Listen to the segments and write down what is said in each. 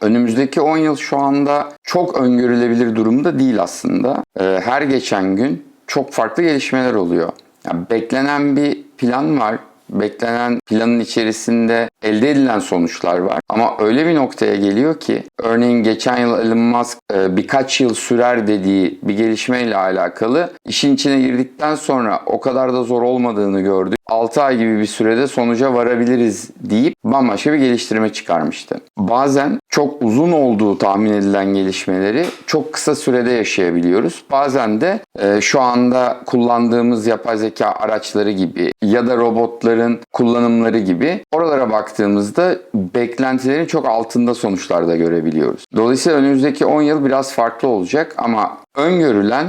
Önümüzdeki 10 yıl şu anda çok öngörülebilir durumda değil aslında. Ee, Her geçen gün çok farklı gelişmeler oluyor. Yani beklenen bir plan var. Beklenen planın içerisinde elde edilen sonuçlar var. Ama öyle bir noktaya geliyor ki örneğin geçen yıl Elon Musk e, birkaç yıl sürer dediği bir gelişmeyle alakalı işin içine girdikten sonra o kadar da zor olmadığını gördük. 6 ay gibi bir sürede sonuca varabiliriz deyip bambaşka bir geliştirme çıkarmıştı. Bazen çok uzun olduğu tahmin edilen gelişmeleri çok kısa sürede yaşayabiliyoruz. Bazen de şu anda kullandığımız yapay zeka araçları gibi ya da robotların kullanımları gibi oralara baktığımızda beklentilerin çok altında sonuçlar da görebiliyoruz. Dolayısıyla önümüzdeki 10 yıl biraz farklı olacak ama öngörülen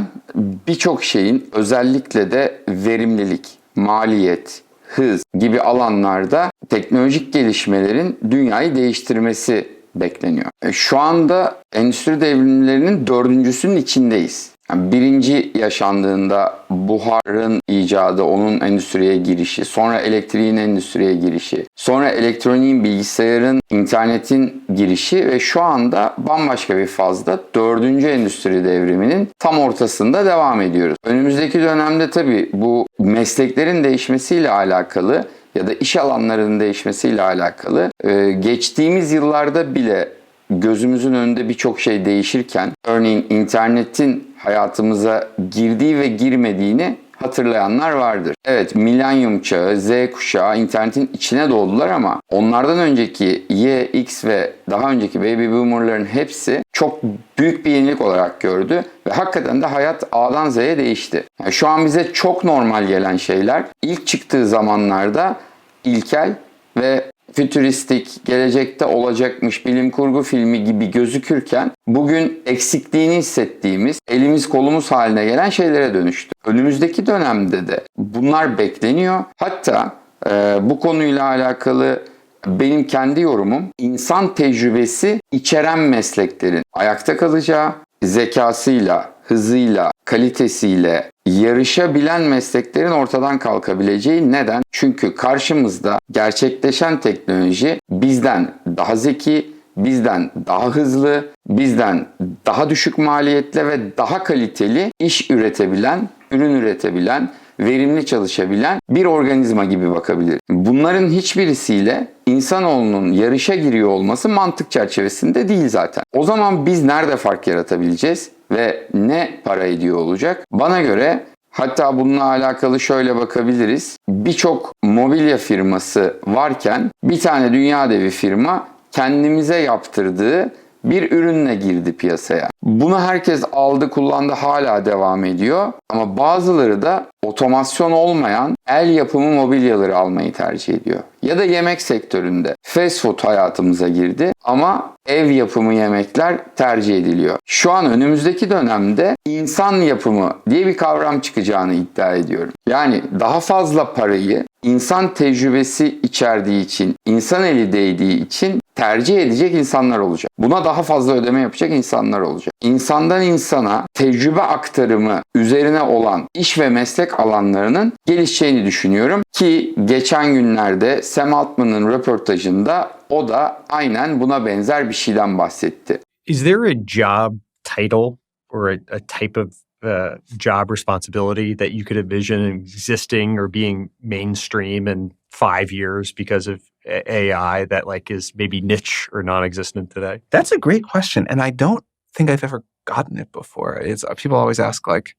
birçok şeyin özellikle de verimlilik, maliyet, hız gibi alanlarda teknolojik gelişmelerin dünyayı değiştirmesi bekleniyor. E, Şu anda endüstri devrimlerinin dördüncüsünün içindeyiz. Birinci yaşandığında buharın icadı, onun endüstriye girişi, sonra elektriğin endüstriye girişi, sonra elektroniğin, bilgisayarın, internetin girişi ve şu anda bambaşka bir fazda dördüncü endüstri devriminin tam ortasında devam ediyoruz. Önümüzdeki dönemde tabii bu mesleklerin değişmesiyle alakalı ya da iş alanlarının değişmesiyle alakalı e, geçtiğimiz yıllarda bile gözümüzün önünde birçok şey değişirken örneğin internetin hayatımıza girdiği ve girmediğini hatırlayanlar vardır. Evet milenyum çağı, Z kuşağı internetin içine doğdular ama onlardan önceki Y, X ve daha önceki baby boomerların hepsi çok büyük bir yenilik olarak gördü ve hakikaten de hayat A'dan Z'ye değişti. Yani şu an bize çok normal gelen şeyler ilk çıktığı zamanlarda ilkel ve fütüristik, gelecekte olacakmış bilim kurgu filmi gibi gözükürken bugün eksikliğini hissettiğimiz, elimiz kolumuz haline gelen şeylere dönüştü. Önümüzdeki dönemde de bunlar bekleniyor. Hatta e, bu konuyla alakalı benim kendi yorumum insan tecrübesi içeren mesleklerin ayakta kalacağı, zekasıyla, hızıyla, kalitesiyle yarışabilen mesleklerin ortadan kalkabileceği neden? Çünkü karşımızda gerçekleşen teknoloji bizden daha zeki, bizden daha hızlı, bizden daha düşük maliyetle ve daha kaliteli iş üretebilen, ürün üretebilen, verimli çalışabilen bir organizma gibi bakabilir. Bunların hiçbirisiyle insanoğlunun yarışa giriyor olması mantık çerçevesinde değil zaten. O zaman biz nerede fark yaratabileceğiz ve ne para ediyor olacak? Bana göre Hatta bununla alakalı şöyle bakabiliriz. Birçok mobilya firması varken bir tane dünya devi firma kendimize yaptırdığı bir ürünle girdi piyasaya. Bunu herkes aldı, kullandı, hala devam ediyor. Ama bazıları da otomasyon olmayan el yapımı mobilyaları almayı tercih ediyor. Ya da yemek sektöründe fast food hayatımıza girdi ama ev yapımı yemekler tercih ediliyor. Şu an önümüzdeki dönemde insan yapımı diye bir kavram çıkacağını iddia ediyorum. Yani daha fazla parayı insan tecrübesi içerdiği için, insan eli değdiği için tercih edecek insanlar olacak. Buna daha fazla ödeme yapacak insanlar olacak. İnsandan insana tecrübe aktarımı üzerine olan iş ve meslek alanlarının gelişeceğini düşünüyorum. Ki geçen günlerde Sam Altman'ın röportajında o da aynen buna benzer bir şeyden bahsetti. Is there a job title or a, a type of uh, job responsibility that you could envision existing or being mainstream in five years because of AI that like is maybe niche or non-existent today? That's a great question, and I don't think I've ever gotten it before. It's uh, people always ask like,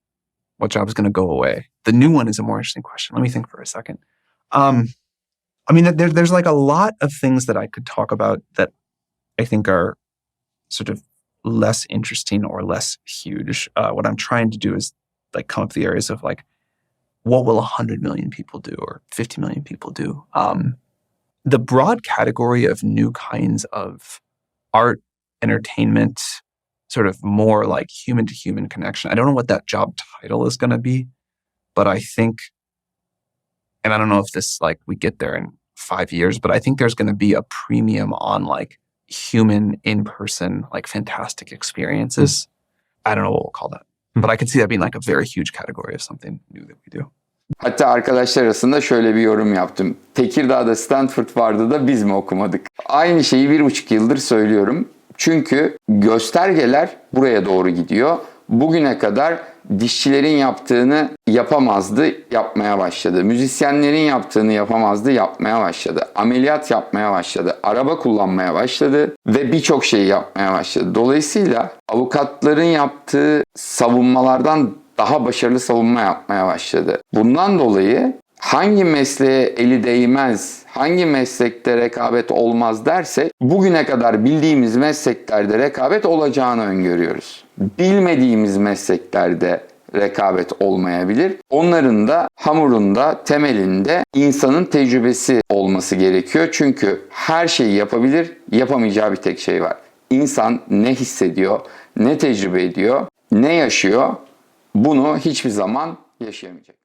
"What job is going to go away?" The new one is a more interesting question. Let me think for a second. Um, I mean, there, there's like a lot of things that I could talk about that I think are sort of less interesting or less huge. Uh, what I'm trying to do is like come up the areas of like, what will 100 million people do or 50 million people do? Um, the broad category of new kinds of art, entertainment, sort of more like human to human connection. I don't know what that job title is going to be, but I think, and I don't know if this like we get there in five years, but I think there's going to be a premium on like human in person, like fantastic experiences. I don't know what we'll call that, Hmm. but I can see that being like a very huge category of something new that we do. Hatta arkadaşlar arasında şöyle bir yorum yaptım. Tekirdağ'da Stanford vardı da biz mi okumadık? Aynı şeyi bir buçuk yıldır söylüyorum. Çünkü göstergeler buraya doğru gidiyor. Bugüne kadar dişçilerin yaptığını yapamazdı, yapmaya başladı. Müzisyenlerin yaptığını yapamazdı, yapmaya başladı. Ameliyat yapmaya başladı. Araba kullanmaya başladı ve birçok şeyi yapmaya başladı. Dolayısıyla avukatların yaptığı savunmalardan daha başarılı savunma yapmaya başladı. Bundan dolayı hangi mesleğe eli değmez, hangi meslekte rekabet olmaz dersek bugüne kadar bildiğimiz mesleklerde rekabet olacağını öngörüyoruz. Bilmediğimiz mesleklerde rekabet olmayabilir. Onların da hamurunda, temelinde insanın tecrübesi olması gerekiyor. Çünkü her şeyi yapabilir, yapamayacağı bir tek şey var. İnsan ne hissediyor, ne tecrübe ediyor, ne yaşıyor bunu hiçbir zaman yaşayamayacak.